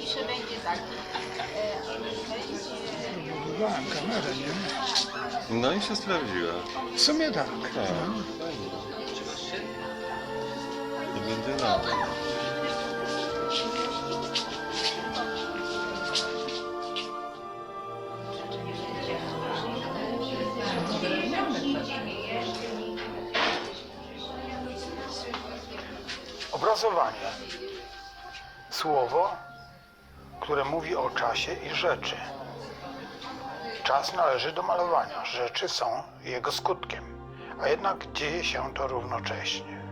Pisze będzie tak. e, będzie Próbowałem kamerę, nie? No i się sprawdziła. W sumie tak. Tak, No. To będzie na. Obrazowanie. Słowo, które mówi o czasie i rzeczy. Czas należy do malowania, rzeczy są jego skutkiem, a jednak dzieje się to równocześnie.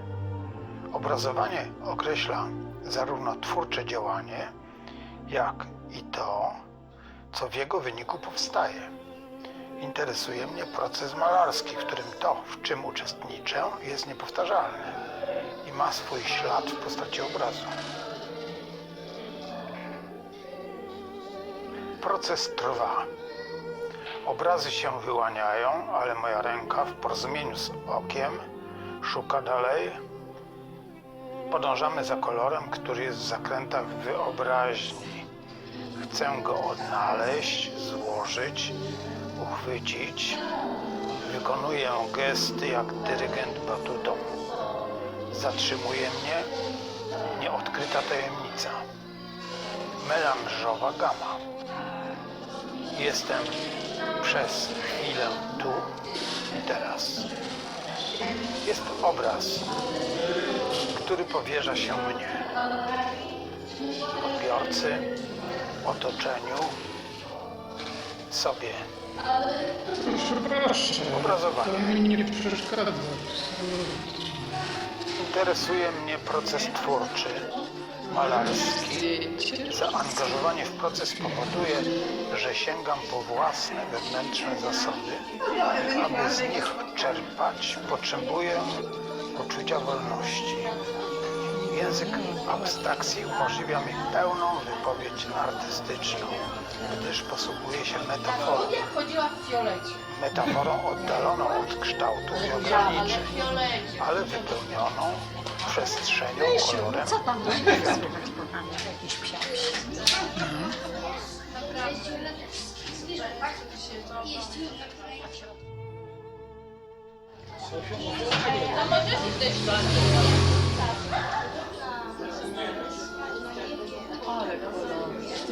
Obrazowanie określa zarówno twórcze działanie, jak i to, co w jego wyniku powstaje. Interesuje mnie proces malarski, w którym to, w czym uczestniczę, jest niepowtarzalne i ma swój ślad w postaci obrazu. Proces trwa. Obrazy się wyłaniają, ale moja ręka w porozumieniu z okiem szuka dalej. Podążamy za kolorem, który jest w zakrętach wyobraźni. Chcę go odnaleźć, złożyć, uchwycić. Wykonuję gesty jak dyrygent batutą. Zatrzymuje mnie nieodkryta tajemnica. Melanżowa gama. Jestem przez chwilę tu i teraz. Jest obraz, który powierza się mnie. Odbiorcy, otoczeniu, sobie. Proszę, proszę. Obrazowanie. To mi nie przeszkadza. Interesuje mnie proces twórczy, malarski. Zaangażowanie w proces powoduje, że sięgam po własne wewnętrzne zasoby. Aby z nich czerpać, potrzebuję poczucia wolności. Język abstrakcji umożliwia mi pełną wypowiedź artystyczną, gdyż posługuje się metaforą. Metaforą oddaloną od kształtów i Ale ograniczeń ale wypełnioną przestrzenią, kolorem. Co tam do kochanie, jakiś psiak? A możesz ich też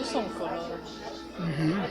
送う、そう、そ、